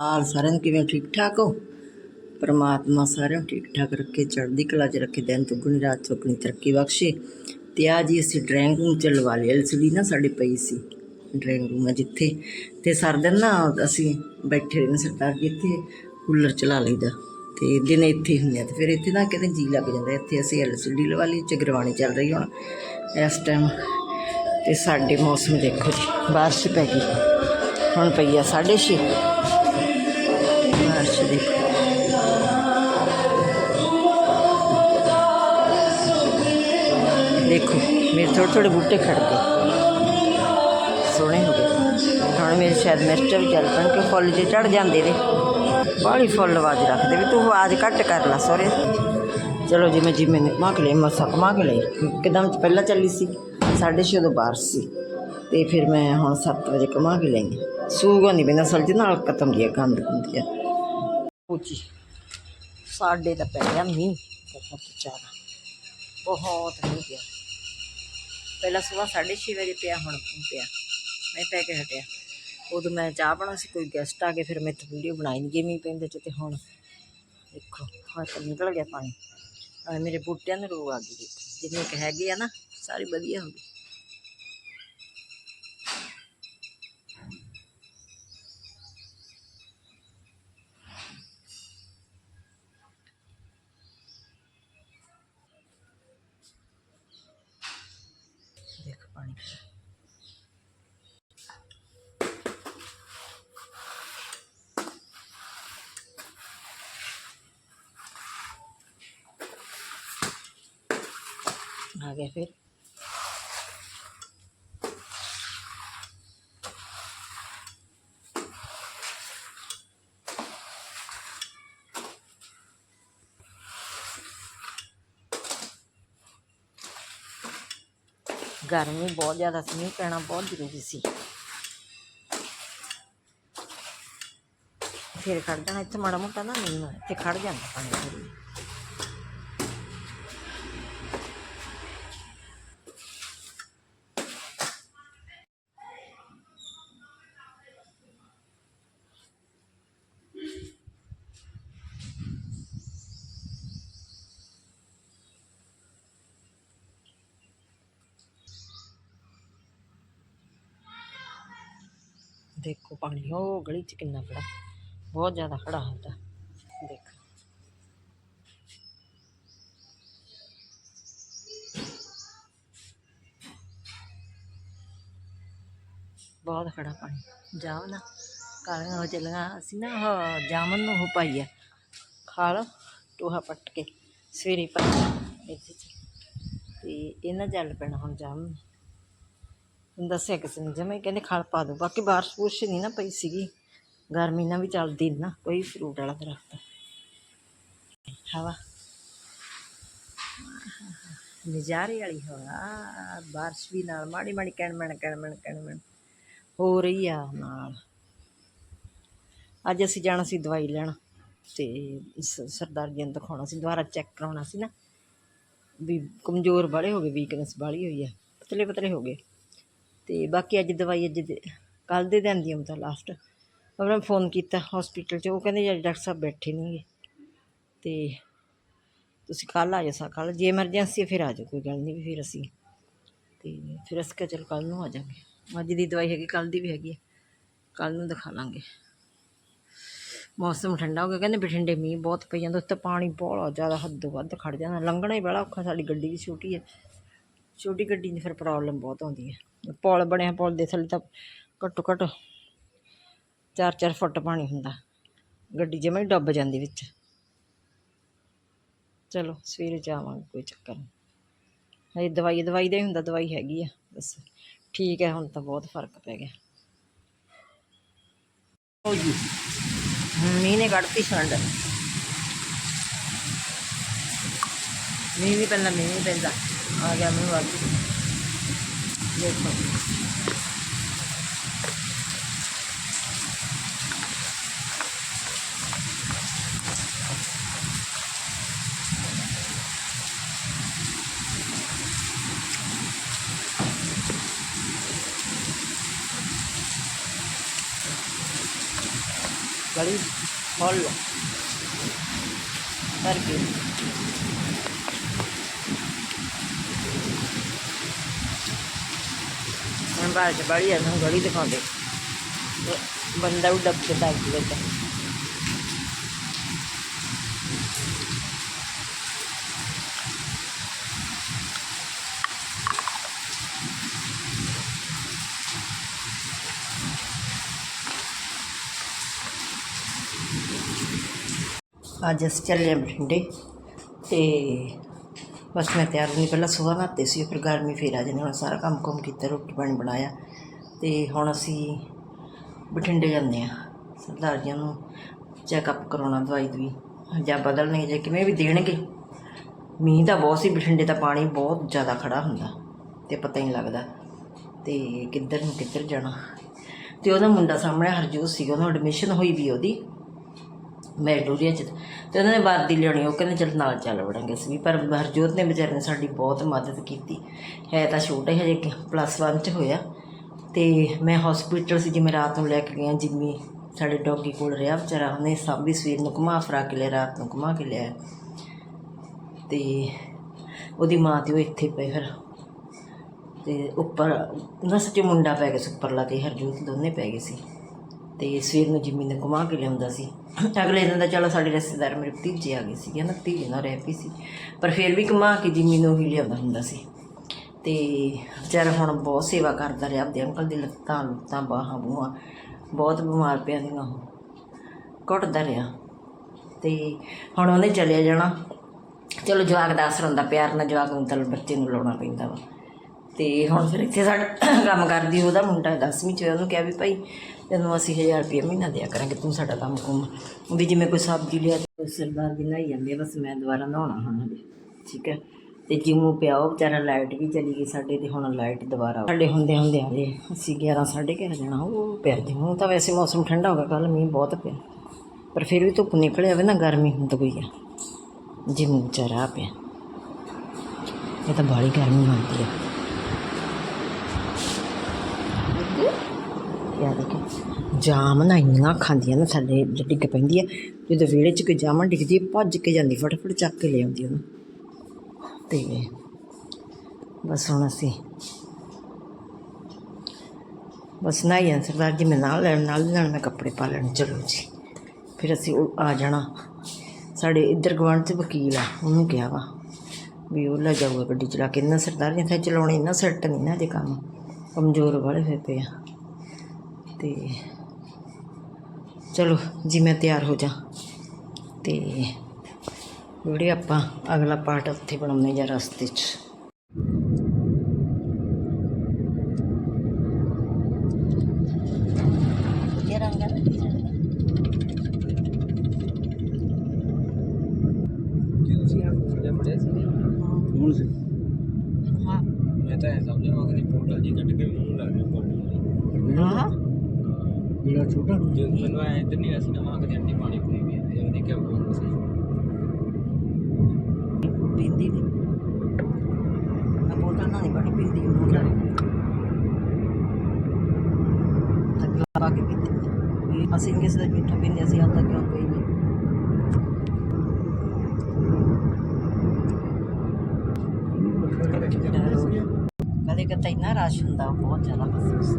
ਹਾਲ ਸਾਰਿਆਂ ਨੂੰ ਕਿਵੇਂ ਠੀਕ ਠਾਕ ਹੋ? ਪਰਮਾਤਮਾ ਸਾਰਿਆਂ ਨੂੰ ਠੀਕ ਠਾਕ ਰੱਖੇ, ਚੜ੍ਹਦੀ ਕਲਾ 'ਚ ਰੱਖੇ, ਦਿਨ ਦੁੱਗਣੀ, ਰਾਤ ਚੌਗਣੀ ਤਰੱਕੀ ਬਖਸ਼ੇ। ਤੇ ਆ ਜੀ ਅਸੀਂ ਡਰਾਇੰਗ ਰੂਮ ਚ ਲਵਾ ਲਿਆ ਐਲਸੀਡੀ ਨਾ ਸਾਡੇ ਪਈ ਸੀ। ਡਰਾਇੰਗ ਰੂਮ ਹੈ ਜਿੱਥੇ। ਤੇ ਸਰ ਦਿਨ ਨਾ ਅਸੀਂ ਬੈਠੇ ਰਹਿੰਦੇ ਸਰਦਾਰ ਜੀ, ਇੱਥੇ ਕੂਲਰ ਚਲਾ ਲਈਦਾ। ਤੇ ਦਿਨ ਇੱਥੇ ਹੁੰਦੇ ਆ। ਤੇ ਫਿਰ ਇੱਥੇ ਨਾ ਕਿਤੇ ਜੀ ਲੱਗ ਜਾਂਦਾ। ਇੱਥੇ ਅਸੀਂ ਐਲਸੀਡੀ ਲਵਾ ਲਈ ਚਗਰਵਾਣੀ ਚੱਲ ਰਹੀ ਹੁਣ। ਇਸ ਟਾਈਮ ਤੇ ਸਾਡੇ ਮੌਸਮ ਦੇਖੋ ਜੀ, ਬਾਰਿਸ਼ ਪੈ ਗਈ। ਹੁਣ ਪਈ ਆ 6:30 ਬਾਰਿਸ਼ ਦੇਖੋ ਦੇਖੋ ਮੇਰੇ ਥੋੜੇ ਥੋੜੇ ਬੂਟੇ ਖੜ ਗਏ। ਸੋਹਣੇ ਹੋ ਗਏ। ਹੁਣ ਮੇਰੇ ਸ਼ਾਇਦ ਮਿਰਚ ਵੀ ਚੱਲ ਪੈਣ ਕਿ ਫੁੱਲ ਜੇ ਚੜ ਜਾਂਦੇ ਨੇ। ਬਾਹਲੀ ਫੁੱਲ ਆਵਾਜ਼ ਰੱਖਦੇ ਵੀ ਤੂੰ ਆਵਾਜ਼ ਘੱਟ ਕਰ ਲਾ ਸੋਰੇ ਚਲੋ ਜਿਵੇਂ ਜਿਵੇਂ ਘੁਮਾ ਕੇ ਲਈ ਮਸਾ ਘੁਮਾ ਕੇ ਲਈ ਇੱਕਦਮ ਚ ਪਹਿਲਾਂ ਚੱਲੀ ਸੀ, ਸਾਢੇ ਛੇ ਉਦੋਂ ਬਾਰਿਸ਼ ਸੀ। ਤੇ ਫਿਰ ਮੈਂ ਹੁਣ 7 ਵਜੇ ਘੁਮਾ ਕੇ ਲਈ ਸੂਗਾ ਨਹੀਂ ਪੈਂਦਾ ਸਲਜ ਨਾਲ ਖਤਮ ਦੀ ਗੰਦ ਹੁੰਦੀ ਆ ਜੀ ਸਾਡੇ ਤਾਂ ਪੈ ਗਿਆ ਮੀਂਹ, ਬਹੁਤ ਜ਼ਿਆਦਾ। ਬਹੁਤ ਮੀਂਹ ਪਿਆ। ਪਹਿਲਾਂ ਸਵੇਰ 6:30 ਵਜੇ ਪਿਆ, ਹੁਣ ਪਿਆ। ਮੈਂ ਪੈ ਕੇ ਹਟਿਆ। ਉਦੋਂ ਮੈਂ ਚਾਹ ਬਣਾ ਸੀ, ਕੋਈ ਗੈਸਟ ਆ ਗਏ, ਫਿਰ ਮੈਂ ਤਾਂ ਵੀਡੀਓ ਬਣਾਈ ਨਹੀਂ ਗਈ ਮੀਂਹ ਪੈਂਦੇ ਚ ਤੇ ਹੁਣ ਦੇਖੋ ਹਾਂ ਤਾਂ ਨਿਕਲ ਗਿਆ ਪਾਣੀ। ਆ ਮੇਰੇ ਬੂਟਿਆਂ ਨੂੰ ਰੋਗ ਆ ਗਈ ਜਿੰਨੇ ਕੁ ਹੈਗੇ ਆ ਨਾ, ਸਾਰੇ ਵਧੀਆ ਹੋ ਗਏ। आ गया फिर। गर्मी बहुत ज़्यादा सी मीह पैना बहुत ज़रूरी सी। फिर खड़ जाना इतना माड़ा मोटा ना नहीं इतने खड़ जाता पानी ਦੇਖੋ ਪਾਣੀ, ਉਹ ਗਲੀ ਚ ਕਿੰਨਾ ਖੜਾ, ਬਹੁਤ ਜ਼ਿਆਦਾ ਖੜਾ ਹੁੰਦਾ, ਦੇਖ। ਬਹੁਤ ਖੜਾ ਪਾਣੀ, ਜਾਓ ਨਾ ਕਾਲੀਆਂ ਹੋ ਚੱਲੀਆਂ, ਅਸੀਂ ਨਾ ਉਹ ਜਾਮਨ ਨੂੰ ਉਹ ਪਾਈ ਆ, ਖਾ ਲਓ, ਟੋਹਾ ਪੱਟ ਕੇ, ਸਵੇਰੇ ਪਾਈ ਇੱਥੇ ਚ। ਤੇ ਇਹਨਾਂ ਚੱਲ ਪੈਣਾ ਹੁਣ ਜਾਮਨ ਦੱਸਿਆ ਕਿਸੇ ਨੇ, ਜਮੇ ਕਹਿੰਦੇ ਖਲ ਪਾ ਦੋ। ਬਾਕੀ ਬਾਰਿਸ਼ ਬੁਰਸ਼ ਨਹੀਂ ਨਾ ਪਈ ਸੀਗੀ। ਗਰਮੀ ਨਾਲ ਵੀ ਚੱਲਦੀ ਨਾ ਕੋਈ ਫਰੂਟ ਵਾਲਾ ਦਰਖਤ। ਹਵਾ। ਨਜ਼ਾਰੇ ਵਾਲੀ ਹਵਾ, ਬਾਰਿਸ਼ ਵੀ ਨਾਲ, ਮਾੜੀ ਮਾੜੀ ਕਣਮਣ ਕਣਮਣ ਕਣਮਣ ਹੋ ਰਹੀ ਆ ਨਾਲ। ਅੱਜ ਅਸੀਂ ਜਾਣਾ ਸੀ ਦਵਾਈ ਲੈਣ ਤੇ ਸਰਦਾਰ ਜੀ ਨੂੰ ਦਿਖਾਉਣਾ ਸੀ, ਦੁਬਾਰਾ ਚੈੱਕ ਕਰਾਉਣਾ ਸੀ ਨਾ। ਵੀ ਕਮਜ਼ੋਰ ਬਾਲੇ ਹੋ ਗਏ ਵੀਕਨੈਸ ਬਾਲੀ ਹੋਈ ਆ, ਪਤਲੇ ਪਤਲੇ ਹੋ ਗਏ। ਤੇ ਬਾਕੀ ਅੱਜ ਦਵਾਈ ਅੱਜ ਕੱਲ ਦੇ ਦਿਨ ਦੀ ਤਾਂ ਲਾਸਟ ਉਹਨਾਂ ਫੋਨ ਕੀਤਾ ਹਸਪੀਟਲ 'ਚ, ਉਹ ਕਹਿੰਦੇ ਅੱਜ ਡਾਕਟਰ ਸਾਹਿਬ ਬੈਠੇ ਨਹੀਂਗੇ ਤੇ ਤੁਸੀਂ ਕੱਲ ਆ ਜਾਓ ਸਾ ਕੱਲ ਜੇ ਐਮਰਜੈਂਸੀ ਫਿਰ ਆ ਜਾਓ, ਕੋਈ ਗੱਲ ਨਹੀਂ ਵੀ ਫਿਰ ਅਸੀਂ ਤੇ ਫਿਰ ਅਸੀਂ ਕਿਹਾ ਚਲੋ ਕੱਲ ਨੂੰ ਆ ਜਾਵਾਂਗੇ ਅੱਜ ਦੀ ਦਵਾਈ ਹੈਗੀ ਕੱਲ ਦੀ ਵੀ ਹੈਗੀ ਕੱਲ ਨੂੰ ਦਿਖਾ ਲਾਂਗੇ। ਮੌਸਮ ਠੰਡਾ ਹੋ ਗਿਆ, ਕਹਿੰਦੇ ਬਠਿੰਡੇ ਮੀਂਹ ਬਹੁਤ ਪਈ ਜਾਂਦਾ ਉੱਤੇ ਪਾਣੀ ਬਹੁਤ ਜ਼ਿਆਦਾ ਹੱਦੋਂ ਵੱਧ ਖੜ ਜਾਂਦਾ। ਲੰਘਣਾ ਹੀ ਬੜਾ ਔਖਾ, ਸਾਡੀ ਗੱਡੀ ਵੀ ਛੋਟੀ ਹੈ ਛੋਟੀ ਗੱਡੀ ਦੀ ਫਿਰ ਪ੍ਰੋਬਲਮ ਬਹੁਤ ਆਉਂਦੀ ਹੈ। ਪੁਲ ਬਣਿਆ ਪੁਲ ਦੇ ਥੱਲੇ ਤਾਂ ਘੱਟੋ ਘੱਟ 4-4 ਫੁੱਟ ਪਾਣੀ ਹੁੰਦਾ। ਗੱਡੀ ਜਮਾਂ ਹੀ ਡੁੱਬ ਜਾਂਦੀ ਵਿੱਚ। ਚਲੋ, ਸਵੇਰੇ ਜਾਵਾਂਗੇ, ਕੋਈ ਚੱਕਰ ਨਹੀਂ। ਹਜੇ ਦਵਾਈ ਦਵਾਈ ਦਾ ਹੀ ਹੁੰਦਾ, ਦਵਾਈ ਹੈਗੀ ਆ, ਬਸ। ਠੀਕ ਹੈ, ਹੁਣ ਤਾਂ ਬਹੁਤ ਫ਼ਰਕ ਪੈ ਗਿਆ। ਹੋ ਜੀ ਮੀਂਹ ਨੇ ਕੱਢਤੀ ਛੰਡ। ਮੀਂਹ ਵੀ ਪੈਂਦਾ ਮੀਂਹ ਵੀ ਪੈਂਦਾ। ఆగామి వాళ్ళు చేస్తాం गरीब हॉल करके ਫੁੱਲ ਚ ਬੜੀ ਆ ਨੂੰ ਗਲੀ ਦਿਖਾਉਂਦੇ। ਬੰਦਾ ਉਹ ਡੱਬ ਕੇ ਦੱਬ ਲੈਂਦਾ ਅੱਜ ਅਸੀਂ ਚੱਲੇ ਬਠਿੰਡੇ ਤੇ ਬਸ ਮੈਂ ਤਿਆਰ ਨਹੀਂ ਪਹਿਲਾਂ ਸੁਬਾਹ ਨਾਤੇ ਸੀ, ਫਿਰ ਗਰਮੀ ਫੇਰ ਆ ਜਾਣੀ ਹੁਣ ਸਾਰਾ ਕੰਮ ਕੁਮ ਕੀਤਾ, ਰੋਟੀ ਪਾਣੀ ਬਣਾਇਆ ਤੇ ਹੁਣ ਅਸੀਂ ਬਠਿੰਡੇ ਜਾਂਦੇ ਆ ਸਰਦਾਰ ਜੀ ਨੂੰ ਚੈੱਕਅਪ ਕਰਾਉਣਾ ਦਵਾਈ ਦਵਾਈ, ਜਾਂ ਬਦਲਣਗੇ, ਜਾਂ ਕਿਵੇਂ ਵੀ ਦੇਣਗੇ। ਮੀਂਹ ਤਾਂ ਬਹੁਤ ਸੀ, ਬਠਿੰਡੇ ਦਾ ਪਾਣੀ ਬਹੁਤ ਜ਼ਿਆਦਾ ਖੜਾ ਹੁੰਦਾ, ਤੇ ਪਤਾ ਹੀ ਨਹੀਂ ਲੱਗਦਾ, ਤੇ ਕਿੱਧਰ ਨੂੰ ਕਿੱਧਰ ਜਾਣਾ। ਤੇ ਉਹਦਾ ਮੁੰਡਾ ਸਾਹਮਣੇ ਹਰਜੋਤ ਸੀਗਾ, ਉਹਨੂੰ ਐਡਮਿਸ਼ਨ ਹੋਈ ਵੀ ਉਹਦੀ। ਮੈਡੂਰੀਆ ਚ ਤੇ ਉਹਨਾਂ ਨੇ ਵਰਦੀ ਲਿਆਉਣੀ, ਉਹ ਕਹਿੰਦੇ ਚਲ ਨਾਲ ਚੱਲ ਵੜਾਂਗੇ ਅਸੀਂ ਵੀ। ਪਰ ਹਰਜੋਤ ਨੇ ਵਿਚਾਰੇ ਨੇ ਸਾਡੀ ਬਹੁਤ ਮਦਦ ਕੀਤੀ। ਹੈ ਤਾਂ ਛੋਟਾ ਹੀ ਹਜੇ ਪਲੱਸ 1 ਚ ਹੋਇਆ। ਤੇ ਮੈਂ ਹਸਪੀਟਲ ਸੀ, ਜਿਵੇਂ ਰਾਤ ਨੂੰ ਲੈ ਕੇ ਗਿਆ ਜਿੰਮੀ ਸਾਡੇ ਡੌਗੀ ਕੋਲ ਰਿਹਾ ਵਿਚਾਰਾ। ਉਹਨੇ ਸਭ ਵੀ ਸਵੇਰ ਨੂੰ ਘੁਮਾ ਫਰਾ ਕੇ ਲਿਆ, ਰਾਤ ਨੂੰ ਘੁਮਾ ਕੇ ਲਿਆ। ਤੇ ਉਹਦੀ ਮਾਂ ਤੇ ਉਹ ਇੱਥੇ ਪਏ ਫਿਰ। ਤੇ ਉੱਪਰ ਨਸ ਚ ਮੁੰਡਾ ਪੈ ਗਿਆ ਸੀ, ਉੱਪਰਲਾ ਤੇ ਹਰਜੋਤ ਦੋਨੇ ਪੈ ਗਏ ਸੀ। ਤੇ ਸਵੇਰ ਨੂੰ ਜਿੰਮੀ ਨੇ ਘੁਮਾ ਕੇ ਲਿਆਉਂਦਾ ਸੀ। ਅਗਲੇ ਦਿਨ ਦਾ ਚਲੋ ਸਾਡੇ ਰਿਸ਼ਤੇਦਾਰ ਮੇਰੇ ਭਤੀਜੇ ਆ ਗਏ ਸੀਗੇ ਨਾ ਭਤੀਜੇ ਨਾਲ ਰਹਿ ਪਈ ਸੀ। ਪਰ ਫਿਰ ਵੀ ਘੁਮਾ ਕੇ ਜਿੰਮੀ ਨੂੰ ਹੀ ਲਿਆਉਂਦਾ ਹੁੰਦਾ ਸੀ। ਤੇ ਵਿਚਾਰਾ ਹੁਣ ਬਹੁਤ ਸੇਵਾ ਕਰਦਾ ਰਿਹਾ ਆਪਦੇ ਅੰਕਲ ਦੀ ਲੱਤਾਂ ਲੁੱਤਾਂ ਬਾਹਾਂ ਬੂਹਾਂ ਬਹੁਤ ਬਿਮਾਰ ਪਿਆ ਦੀਆਂ ਉਹ। ਘੁੱਟਦਾ ਰਿਹਾ। ਤੇ ਹੁਣ ਉਹਨੇ ਚਲਿਆ ਜਾਣਾ। ਚਲੋ ਜਵਾਕ ਦਾ ਅਸਰ ਹੁੰਦਾ ਪਿਆਰ ਨਾਲ ਜਵਾਕ ਨੂੰ ਤਾਂ ਬੱਚੇ ਨੂੰ ਲਾਉਣਾ ਪੈਂਦਾ ਵਾ। ਤੇ ਹੁਣ ਫਿਰ ਇੱਥੇ ਸਾਡਾ ਕੰਮ ਕਰਦੀ ਉਹਦਾ ਮੁੰਡਾ 10ਵੀਂ ਚ ਹੋਇਆ, ਉਹਨੂੰ ਕਿਹਾ ਵੀ ਭਾਈ ਤੈਨੂੰ ਅਸੀਂ 1000 ਰੁਪਏ ਮਹੀਨਾ ਦਿਆ ਕਰਾਂਗੇ, ਤੂੰ ਸਾਡਾ ਕੰਮ ਕੁਮ। ਵੀ ਜਿਵੇਂ ਕੋਈ ਸਬਜ਼ੀ ਲਿਆ ਤੇ ਸਰਦਾਰ ਜੀ ਨਹਾਈ ਜਾਂਦੇ ਬਸ ਮੈਂ ਦੁਬਾਰਾ ਨਹਾਉਣਾ ਹੁਣ ਹਲੇ ਠੀਕ ਹੈ? ਤੇ ਜਿਮੂ ਪਿਆ ਉਹ ਵਿਚਾਰਾ ਲਾਈਟ ਵੀ ਚਲੀ ਗਈ ਸਾਡੇ ਤੇ, ਹੁਣ ਲਾਈਟ ਦੁਬਾਰਾ ਸਾਡੇ ਹੁੰਦੇ ਹੁੰਦੇ ਆ ਜੇ ਅਸੀਂ 11 11:30 ਜਾਣਾ ਉਹ ਪਿਆ ਜਿਵੇਂ ਤਾਂ ਵੈਸੇ ਮੌਸਮ ਠੰਡਾ ਹੋ ਗਿਆ ਕੱਲ ਮੀਂਹ ਬਹੁਤ ਪਿਆ। ਪਰ ਫਿਰ ਵੀ ਧੁੱਪ ਨਿਕਲਿਆ ਵੇ ਨਾ, ਗਰਮੀ ਹੁੰਦ ਕੋਈ ਆ। ਜਿਮੂ ਵਿਚਾਰਾ ਪਿਆ। ਇਹ ਤਾਂ ਬਾਹਲੀ ਗਰਮੀ ਹੁੰਦੀ ਆ। ਯਾ ਦੇਖੋ। ਜਾਮਨ ਇੰਨੀਆਂ ਖਾਂਦੀਆਂ ਨਾ ਥੱਲੇ ਡਿੱਗ ਪੈਂਦੀ ਆ। ਜਦੋਂ ਵਿਹੜੇ 'ਚ ਕੋਈ ਜਾਮਨ ਡਿੱਗਦੀ ਆ, ਭੱਜ ਕੇ ਜਾਂਦੀ ਫਟਾਫਟ ਚੱਕ ਕੇ ਲੈ ਆਉਂਦੀ ਉਹਨੂੰ। ਤੇ ਬਸ ਹੁਣ ਅਸੀਂ ਬਸ ਨਾ ਹੀ ਸਰਦਾਰ ਜੀ ਮੈਂ ਨਾਲ ਲੈਣ ਨਾਲ ਲੈਣ ਮੈਂ ਕੱਪੜੇ ਪਾ ਲੈਣ ਚਲੋ ਜੀ। ਫਿਰ ਅਸੀਂ ਉਹ ਆ ਜਾਣਾ। ਸਾਡੇ ਇੱਧਰ ਗਵਾਂਢ 'ਚ ਵਕੀਲ ਆ ਉਹਨੂੰ ਕਿਹਾ ਵਾ ਵੀ ਉਹ ਲੈ ਜਾਊਗਾ ਗੱਡੀ ਚਲਾ ਕੇ। ਇਹਨਾਂ ਸਰਦਾਰ ਜੀ ਇੱਥੇ ਚਲਾਉਣੇ ਇਹਨਾਂ ਸੈੱਟ ਨਹੀਂ ਨਾ ਜੇ ਕੰਮ। ਕਮਜ਼ੋਰ ਵਾਲੇ ਹੋਏ ਪਏ ਆ। ਤੇ ਚਲੋ ਜੀ ਮੈਂ ਤਿਆਰ ਹੋ ਜਾ ਤੇ ਵੀਡੀਓ ਆਪਾਂ ਅਗਲਾ ਪਾਰਟ ਉੱਥੇ ਬਣਾਉਂਦੇ ਜਾਂ ਰਸਤੇ 'ਚ ਇਹ ਰੰਗ ਹੈ ਕੌਣ ਸੀ ਹਾਂ ਮੈਂ ਤਾਂ ਇਹ ਸਮਝਣਾ ਕਿ ਫੋਟੋ ਜੀ ਕੱਢ ਕੇ ਮੂੰਹ ਲਾ ਰਿਹਾ ਪਾਣੀ ਹਾਂ ਮੇਰਾ ਛੋਟਾ ਮੈਨੂੰ ਐ ਇੱਧਰ ਨਹੀਂ ਅਸੀਂ ਨਵਾਂ ਕਿ ਆਂਟੀ ਪਾਣੀ ਪੀ ਵੀ ਆਂਦੇ ਉਹਦੀ ਕਿਆ ਬੋਲ ਸੀ? ਪੀਂਦੀ ਨਹੀਂ ਆ ਬੋਤਲ ਨਾਲ ਨਹੀਂ ਪਾਣੀ ਪੀਂਦੀ ਉਹ ਤਾਂ ਤੱਕ ਲਾ ਕੇ ਪੀਂਦੀ ਇਹ ਅਸੀਂ ਕਿਸੇ ਦਾ ਮਿੱਠਾ ਪੀਂਦੇ ਅਸੀਂ ਆਪ ਕਿਉਂ ਕੋਈ ਨਹੀਂ ਕਦੇ ਕਦੇ ਇੰਨਾ ਰਸ਼ ਹੁੰਦਾ ਬਹੁਤ ਜ਼ਿਆਦਾ ਬਸ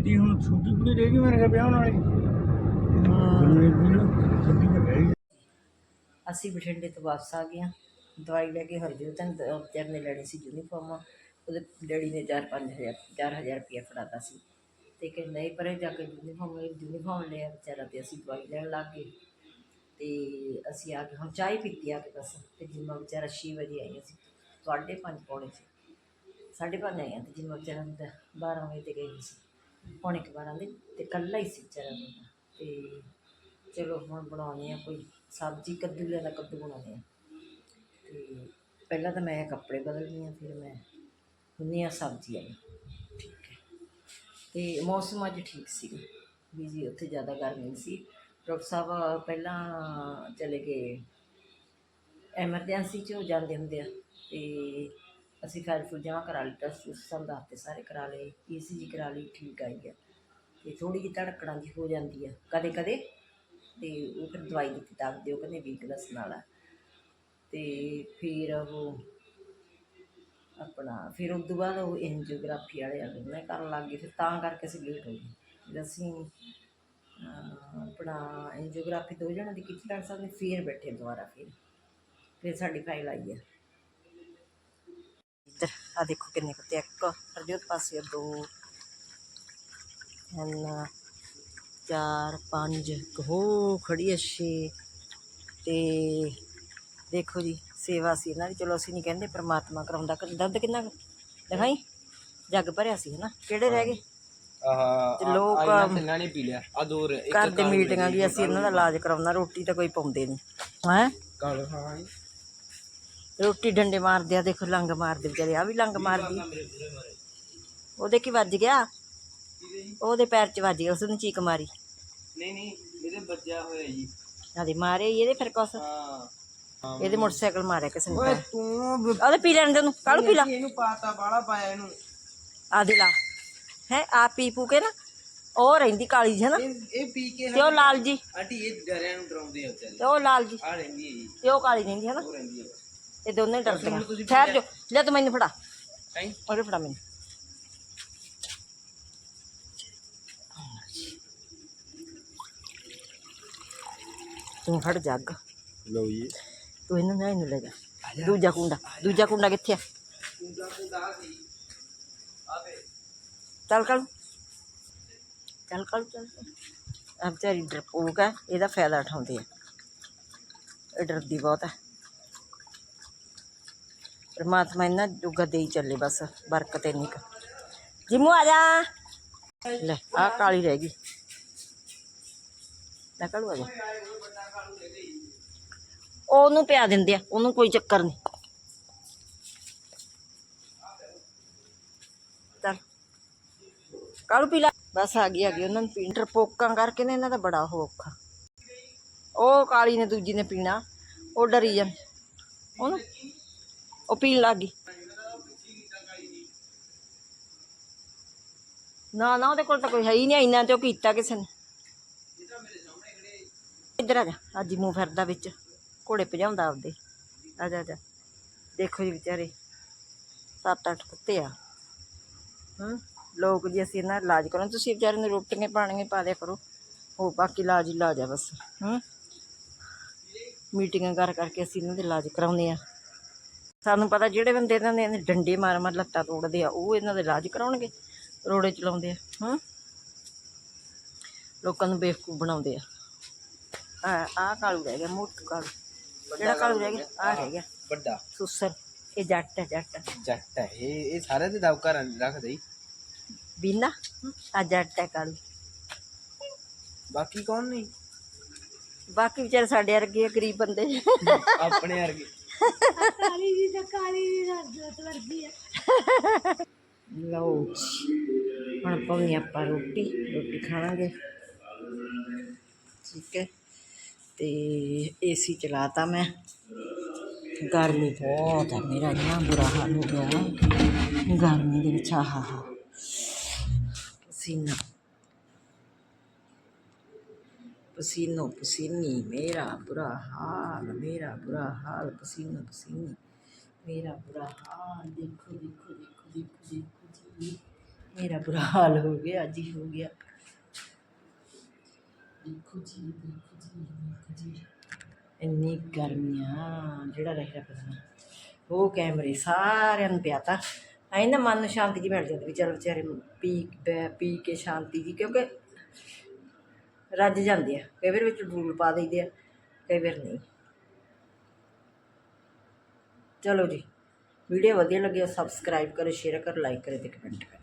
ਇਹਦੀ ਹੁਣ ਛੁੱਟੀ ਪੂਰੀ ਰਹੇਗੀ ਮੇਰੇ ਕੋਲ ਵਿਆਹ ਗਈ ਅਸੀਂ ਬਠਿੰਡੇ ਤੋਂ ਵਾਪਸ ਆ ਗਏ ਹਾਂ। ਦਵਾਈ ਲੈ ਕੇ ਹਰਜੋਤ ਨੇ ਵਿਚਾਰ ਨੇ ਲੈਣੀ ਸੀ ਯੂਨੀਫਾਰਮ ਉਹਦੇ ਡੈਡੀ ਨੇ 4-5000 4000 ਰੁਪਇਆ ਫੜਾਤਾ ਸੀ। ਤੇ ਕਹਿੰਦਾ ਇਹ ਪਰੇ ਜਾ ਕੇ ਯੂਨੀਫਾਰਮ ਯੂਨੀਫਾਰਮ ਲਿਆ ਵਿਚਾਰਾ ਤੇ ਅਸੀਂ ਦਵਾਈ ਲੈਣ ਲੱਗ ਗਏ। ਤੇ ਅਸੀਂ ਆ ਕੇ ਹੁਣ ਚਾਹ ਹੀ ਪੀਤੀ ਆ ਕੇ ਬਸ। ਤੇ ਜਿੰਮਾ ਵਿਚਾਰਾ 6 ਵਜੇ ਆਈ ਅਸੀਂ ਤੁਹਾਡੇ ਪੰਜ ਪੌਣੇ ਸੀ ਸਾਢੇ ਪੰਜ ਆਈਆਂ ਤੇ ਜਿੰਮਾ ਵਿਚਾਰਾ ਨੂੰ ਤਾਂ 12 ਵਜੇ ਤੇ ਗਈ ਸੀ। ਪੌਣੇ ਕੁ 12 ਦੇ ਤੇ ਕੱਲਾ ਹੀ ਸੀ ਵਿਚਾਰਾ ਮੁੰਡਾ। ਤੇ ਚਲੋ ਹੁਣ ਬਣਾਉਣੀ ਆ ਕੋਈ ਸਬਜ਼ੀ, ਕੱਦੂ ਲੈਣਾ ਕੱਦੂ ਬਣਾਉਣੇ ਆ ਤੇ ਪਹਿਲਾਂ ਤਾਂ ਮੈਂ ਕੱਪੜੇ ਬਦਲਣੀ ਆ ਫਿਰ ਮੈਂ ਹੁੰਨੀ ਆ ਸਬਜ਼ੀ ਆਈ ਠੀਕ ਹੈ। ਤੇ ਮੌਸਮ ਅੱਜ ਠੀਕ ਸੀ ਵੀ ਜੀ ਉੱਥੇ ਜ਼ਿਆਦਾ ਗਰਮੀ ਨਹੀਂ ਸੀ। ਡਾਕਟਰ ਸਾਹਿਬ ਪਹਿਲਾਂ ਚਲੇ ਗਏ। ਐਮਰਜੈਂਸੀ 'ਚ ਜਾਂਦੇ ਹੁੰਦੇ ਆ। ਤੇ ਅਸੀਂ ਫਾਈਲ ਫੁੱਲ ਜਮ੍ਹਾਂ ਕਰਾ ਲਈ, ਟੈਸਟ ਟੂਸਟ ਸਾਨੂੰ ਦੱਸਦੇ ਸਾਰੇ ਕਰਾ ਲਏ ਈਸੀਜੀ ਕਰਾ ਲਈ, ਠੀਕ ਆਈ ਹੈ ਤੇ ਥੋੜੀ ਜਿਹੀ ਧੜਕਣਾਂ ਦੀ ਹੋ ਜਾਂਦੀ ਆ, ਕਦੇ ਕਦੇ। ਤੇ ਉਹ ਫਿਰ ਦਵਾਈ ਦਿੱਤੀ ਦੱਸਦੇ ਉਹ ਕਹਿੰਦੇ ਵੀਕਨੈਸ ਨਾਲ ਆ। ਤੇ ਫਿਰ ਉਹ ਆਪਣਾ, ਫਿਰ ਉਸ ਤੋਂ ਬਾਅਦ ਉਹ ਐਂਜੀਓਗ੍ਰਾਫੀ ਵਾਲੇ ਆ ਗਏ, ਮੈਂ ਕਰਨ ਲੱਗ ਗਈ, ਫਿਰ ਤਾਂ ਕਰਕੇ ਅਸੀਂ ਲੇਟ ਹੋ ਗਏ। ਫਿਰ ਅਸੀਂ ਆਪਣਾ ਐਂਜੀਓਗ੍ਰਾਫੀ ਦੋ ਜਣਾਂ ਦੀ ਕੀਤੀ ਡਾਕਟਰ ਸਾਹਿਬ ਨੇ ਫਿਰ ਬੈਠੇ ਦੁਬਾਰਾ, ਫਿਰ। ਫਿਰ ਸਾਡੀ ਫਾਈਲ ਆਈ ਹੈ ਇੱਧਰ ਆ ਦੇਖੋ ਕਿੰਨੇ ਕੁੱਤੇ। ਇੱਕ ਹਰਜੋਤ ਪਾਸੇ ਦੋ ਤਿੰਨ ਚਾਰ ਪੰਜ ਹੋ ਖੜੀ ਹੈ ਛੇ ਤੇ ਦੇਖੋ ਜੀ ਸੇਵਾ ਸੀ ਇਹਨਾਂ ਦੀ। ਚਲੋ ਅਸੀਂ ਨਹੀਂ ਕਹਿੰਦੇ ਪ੍ਰਮਾਤਮਾ ਕਰਾਉਂਦਾ ਦੁੱਧ ਕਿੰਨਾ ਕੁ? ਦਿਖਾਈ? ਜੱਗ ਭਰਿਆ ਸੀ ਹਨਾ? ਕਿਹੜੇ ਰਹਿ ਗਏ? ਆਹ ਤੇ ਲੋਕ ਆਹ ਤਿੰਨਾਂ ਨੇ ਪੀ ਲਿਆ। ਆ ਦੋ ਰ- ਇੱਕ ਘਰ ਦੇ ਮੀਟਿੰਗਾਂ ਜੀ ਅਸੀਂ ਇਹਨਾਂ ਦਾ ਇਲਾਜ ਕਰਾਉਣਾ ਰੋਟੀ ਤਾਂ ਕੋਈ ਪਾਉਂਦੇ ਨਹੀਂ। ਹੈ? ਕਾਲ ਹਾਂ ਜੀ ਰੋਟੀ ਡੰਡੇ ਮਾਰਦੇ ਆ ਦੇਖੋ ਲੰਗ ਮਾਰਦੇ ਵਿਚਾਰੇ ਆ ਵੀ ਲੰਗ ਮਾਰਦੀ। ਉਹਦੇ ਕੀ ਵੱਜ ਗਿਆ? ਉਹਦੇ ਪੈਰ 'ਚ ਵੱਜ ਗਿਆ ਉਸਨੇ ਚੀਕ ਮਾਰੀ। ਨਹੀਂ ਨਹੀਂ ਇਹਦੇ ਬੱਜਿਆ ਹੋਇਆ ਜੀ। ਆਦੇ ਮਾਰੇ ਇਹਦੇ ਫਿਰ ਕੁਛ। ਹਾਂ। ਇਹਦੇ ਮੋਟਰਸਾਈਕਲ ਮਾਰਿਆ ਕਿਸੇ ਨੇ ਓਏ। ਤੂੰ ਉਹਦੇ ਪੀ ਲੈਣ ਦੇ ਉਹਨੂੰ ਕਾਲੂ ਪੀ ਲਾ? ਇਹਨੂੰ ਪਾਤਾ ਬਾਲਾ ਪਾਇਆ ਇਹਨੂੰ। ਆਦੇ ਲਾ। ਹੈ ਆ ਪੀ ਪੂ ਕੇ ਨਾ ਉਹ ਰਹਿੰਦੀ ਕਾਲੀ ਜੀ ਨਾ। ਇਹ ਪੀ ਕੇ ਤੇ ਉਹ ਲਾਲ ਜੀ ਆਂਟੀ ਇਹ ਡਰਿਆਂ ਨੂੰ ਡਰਾਉਂਦੇ ਆ ਤੇ ਉਹ ਲਾਲ ਜੀ ਆ ਰਹਿੰਦੀ ਹੈ ਜੀ। ਤੇ ਉਹ ਕਾਲੀ ਰਹਿੰਦੀ ਹੈ ਨਾ। ਉਹ ਰਹਿੰਦੀ ਹੈ ਇਹ ਦੋਨੇ ਹੀ ਡਰਦੀਆਂ ਠਹਿਰ ਜੋ ਲੈ ਤੂੰ ਮੈਨੂੰ ਫੜਾ ਨਹੀਂ ਉਹਦੇ ਫੜਾ ਮੈਨੂੰ ਤੂੰ ਫੜ ਜੱਗ ਲਓ ਜੀ ਤੂੰ ਇਹਨੂੰ ਨਾ ਇਹਨੂੰ ਲੈ ਜਾ ਦੂਜਾ ਕੁੰਡਾ ਦੂਜਾ ਕੁੰਡਾ ਕਿੱਥੇ ਆ ਕੁੰਡਾ ਕੁੰਡਾ ਸੀ ਆਵੇ ਚੱਲ ਕੱਲ ਚੱਲ ਕੱਲ ਚੱਲ ਆ ਵਿਚਾਰੀ ਡਰਪੋਕ ਹੈ ਇਹਦਾ ਫਾਇਦਾ ਉਠਾਉਂਦੇ ਆ ਇਹ ਡਰਦੀ ਬਹੁਤ ਹੈ ਪਰਮਾਤਮਾ ਇਹਨਾਂ ਜੋਗਾ ਦੇਈ ਚੱਲੇ ਬਸ ਬਰਕਤ ਇੰਨੀ ਕੁ ਜਿਮੂ ਆ ਜਾ। ਲੈ ਆ ਕਾਲੀ ਰਹਿ ਗਈ। ਲੈ ਕਾਲੂ ਆ ਜਾ। ਉਹਨੂੰ ਪਿਆ ਦਿੰਦੇ ਆ, ਉਹਨੂੰ ਕੋਈ ਚੱਕਰ ਨਹੀਂ। ਚੱਲ। ਕਾਲੂ ਪੀ ਲੈ। ਬਸ ਆ ਗਈ ਆ ਗਈ। ਉਹਨਾਂ ਨੂੰ ਪੀਣ ਪੋਕਾਂ ਕਰਕੇ ਨੇ ਇਹਨਾਂ ਦਾ ਬੜਾ ਉਹ ਔਖਾ। ਉਹ ਕਾਲੀ ਨੇ ਦੂਜੀ ਨੇ ਪੀਣਾ। ਉਹ ਡਰੀ ਜਾਂ ਉਹਨੂੰ ਉਹ ਪੀਣ ਲੱਗ ਗਈ। ਨਾ ਨਾ, ਉਹਦੇ ਕੋਲ ਤਾਂ ਕੋਈ ਹੈ ਹੀ ਨਹੀਂ, ਇੰਨਾ ਤੇ ਉਹ ਕੀਤਾ ਕਿਸੇ ਨੇ। ਇੱਧਰ ਆ ਜਾ, ਅੱਜ ਮੂੰਹ ਫਿਰਦਾ ਵਿੱਚ, ਘੋੜੇ ਭਜਾਉਂਦਾ ਆਪਦੇ। ਆ ਜਾ ਜਾ। ਦੇਖੋ ਜੀ ਵਿਚਾਰੇ, ਸੱਤ, ਅੱਠ ਕੁੱਤੇ ਆ। ਹੂੰ, ਲੋਕ ਜੀ ਅਸੀਂ ਇਹਨਾਂ ਦਾ ਇਲਾਜ ਕਰਾਂ ਤੁਸੀਂ ਵਿਚਾਰੇ ਨੂੰ ਰੋਟੀਆਂ ਪਾਣੀਆਂ ਪਾ ਦਿਆ ਕਰੋ। ਉਹ ਬਾਕੀ ਇਲਾਜ ਹੀ ਇਲਾਜ ਆ ਬਸ, ਹੂੰ। ਮੀਟਿੰਗਾਂ ਕਰ, ਕਰਕੇ ਅਸੀਂ ਇਹਨਾਂ ਦੇ ਇਲਾਜ ਕਰਾਉਂਦੇ ਆ। ਸਾਨੂੰ ਪਤਾ ਜਿਹੜੇ ਬੰਦੇ ਇਹਨਾਂ ਦੇ ਡੰਡੇ ਮਾਰ ਮਾਰ ਲੱਤਾਂ ਤੋੜਦੇ ਆ ਉਹ ਇਹਨਾਂ ਦੇ ਇਲਾਜ ਕਰਾਉਣਗੇ ਰੋੜੇ ਚਲਾਉਂਦੇ ਆ ਹੂੰ। ਲੋਕਾਂ ਨੂੰ ਬੇਵਕੂਫ ਬਣਾਉਂਦੇ ਆ। ਆ ਆ ਕਾਲੂ ਰਹਿ ਗਿਆ ਮੋਟੂ ਕਾਲੂ। ਜਿਹੜਾ ਕਾਲੂ ਰਹਿ ਗਿਆ? ਆ ਰਹਿ ਗਿਆ। ਵੱਡਾ। ਸੁਸਰ ਇਹ ਜੱਟ ਹੈ ਜੱਟ ਜੱਟ ਹੈ ਇਹ ਇਹ ਸਾਰੇ ਦੇ ਦਵਕਰ ਰੱਖਦੇ ਹੀ। ਬੀਨਾ ਆ ਜੱਟ ਹੈ ਕਾਲੂ। ਬਾਕੀ ਕੌਣ ਨਹੀਂ? ਬਾਕੀ ਵਿਚਾਰੇ ਸਾਡੇ ਵਰਗੇ ਆ ਗਰੀਬ ਬੰਦੇ। ਆਪਣੇ ਵਰਗੇ। ਲਓ ਜੀ, ਹੁਣ ਪਾਉਣੀ ਆਪਾਂ ਰੋਟੀ ਰੋਟੀ ਖਾਵਾਂਗੇ। ਠੀਕ ਹੈ, ਤੇ ਏਸੀ ਚਲਾਤਾ ਮੈਂ। ਗਰਮੀ ਬਹੁਤ ਆ, ਮੇਰਾ ਇੰਨਾ ਬੁਰਾ ਹਾਲ ਹੋ ਗਿਆ। ਹੈ ਗਰਮੀ ਦੇ ਵਿੱਚ ਆਹਾ ਹਾ ਪਸੀਨਾ ਪਸੀਨੋ ਪਸੀਨੀ, ਮੇਰਾ ਬੁਰਾ ਹਾਲ, ਮੇਰਾ ਬੁਰਾ ਹਾਲ, ਪਸੀਨੋ ਪਸੀਨੀ, ਮੇਰਾ ਬੁਰਾ ਹਾਲ, ਦੇਖੋ ਦੇਖੋ ਦੇਖੋ ਦੇਖੋ ਦੇਖੋ ਜੀ। ਮੇਰਾ ਬੁਰਾ ਹਾਲ ਹੋ ਗਿਆ, ਜੀ ਹੋ ਗਿਆ। ਦੇਖੋ ਜੀ ਦੇਖੋ ਜੀ ਦੇਖੋ ਜੀ। ਇੰਨੀ ਗਰਮੀਆਂ, ਜਿਹੜਾ ਰਹਿ ਰਿਹਾ ਪਤਾ ਉਹ ਕੈਮਰੇ ਸਾਰਿਆਂ ਨੂੰ ਪਿਆਤਾ। ਐਂ ਨਾ ਮਨ ਨੂੰ ਸ਼ਾਂਤੀ ਜੀ ਮਿਲ ਜਾਂਦੀ ਵੀ ਚਲ ਵਿਚਾਰੇ ਪੀ, ਬੈ- ਪੀ ਕੇ ਸ਼ਾਂਤੀ ਜੀ ਕਿਉਂਕਿ ਰੱਜ ਜਾਂਦੇ ਆ। ਕਈ ਵਾਰ ਵਿੱਚ ਡੂਲ ਪਾ ਦਈਦੇ ਆ, ਕਈ ਵਾਰ ਨਹੀਂ। ਚਲੋ ਜੀ, ਵੀਡੀਓ ਵਧੀਆ ਲੱਗੀ ਸਬਸਕ੍ਰਾਈਬ ਕਰੋ ਸ਼ੇਅਰ ਕਰੋ ਲਾਈਕ ਕਰੋ ਤੇ ਕਮੈਂਟ ਕਰੋ।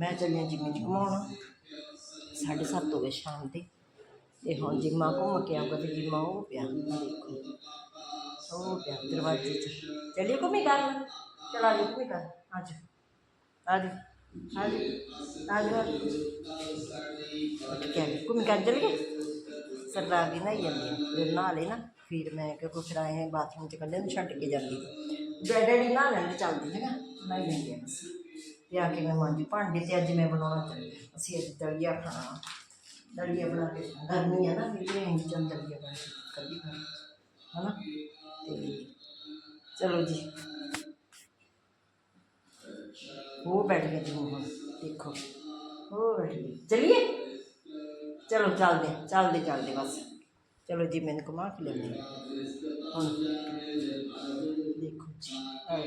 ਮੈਂ ਚੱਲਿਆ ਜਿੰਮੀ ਚ ਘੁਮਾਉਣ। ਸਾਢੇ ਸੱਤ ਹੋ ਗਏ ਸ਼ਾਮ ਦੇ। ਤੇ ਹੁਣ ਜਿੰਮਾ ਘੁੰਮ ਕੇ ਆਊਗਾ ਤੇ ਜਿੰਮਾ ਉਹ ਪਿਆ। ਦੇਖੋ ਉਹ ਪਿਆ ਦਰਵਾਜ਼ੇ 'ਚ। ਚੱਲੀਏ ਘੁੰਮੀ ਕਰ ਚਲਾ ਜੀ ਘੁੰਮੀ ਕਰ ਅੱਜ ਅੱਜ ਅੱਜ ਅੱਜ ਉੱਠ ਕੇ ਆ ਗਏ। ਘੁੰਮੀ ਕਰ ਚੱਲ ਗਏ ਸਰਦਾਰ ਦੀ ਨਾ ਜਾਂਦੀ ਆ ਫਿਰ ਨਹਾ ਲੈ ਨਾ ਫਿਰ ਮੈਂ ਕਿਹਾ ਕੁਛ ਰਾਏ ਬਾਥਰੂਮ 'ਚ ਕੱਢੇ ਨੂੰ ਛੱਡ ਕੇ ਜਾਂਦੀ ਡੈਡੀ ਨਾ ਲੈਂਦੇ ਚੱਲਦੀ ਹੈਗਾ ਨਹੀਂ ਲੈਂਦੇ ਬਸ ਤੇ ਆ ਕੇ ਮੈਂ ਮਾਂਜੀ ਭਾਂਡੇ ਤੇ ਅੱਜ ਮੈਂ ਬਣਾਉਣਾ ਚੱਲੀ ਅਸੀਂ ਅੱਜ ਦਲੀਆ ਖਾਣਾ ਦਲੀਆ ਬਣਾ ਕੇ ਗਰਮੀ ਆ ਨਾ ਫਿਰ ਇਹ ਚੰਦ ਦਲੀਆ ਬਣਾ ਕੇ ਕਦੀ ਖਾਣਾ ਹਨਾ ਤੇ ਚਲੋ ਜੀ ਉਹ ਬੈਠ ਗਏ ਜੀ ਹੁਣ, ਦੇਖੋ। ਉਹ ਬੈਠ ਗਏ। ਚਲਿਏ? ਚਲੋ, ਚੱਲਦੇ ਚੱਲਦੇ ਚੱਲਦੇ ਬਸ। ਚਲੋ ਜੀ, ਮੈਨੂੰ ਘੁਮਾ ਕੇ ਲਿਆਉਂਦੇ। ਹਾਂ। ਹੁਣ ਦੇਖੋ ਜੀ ਆ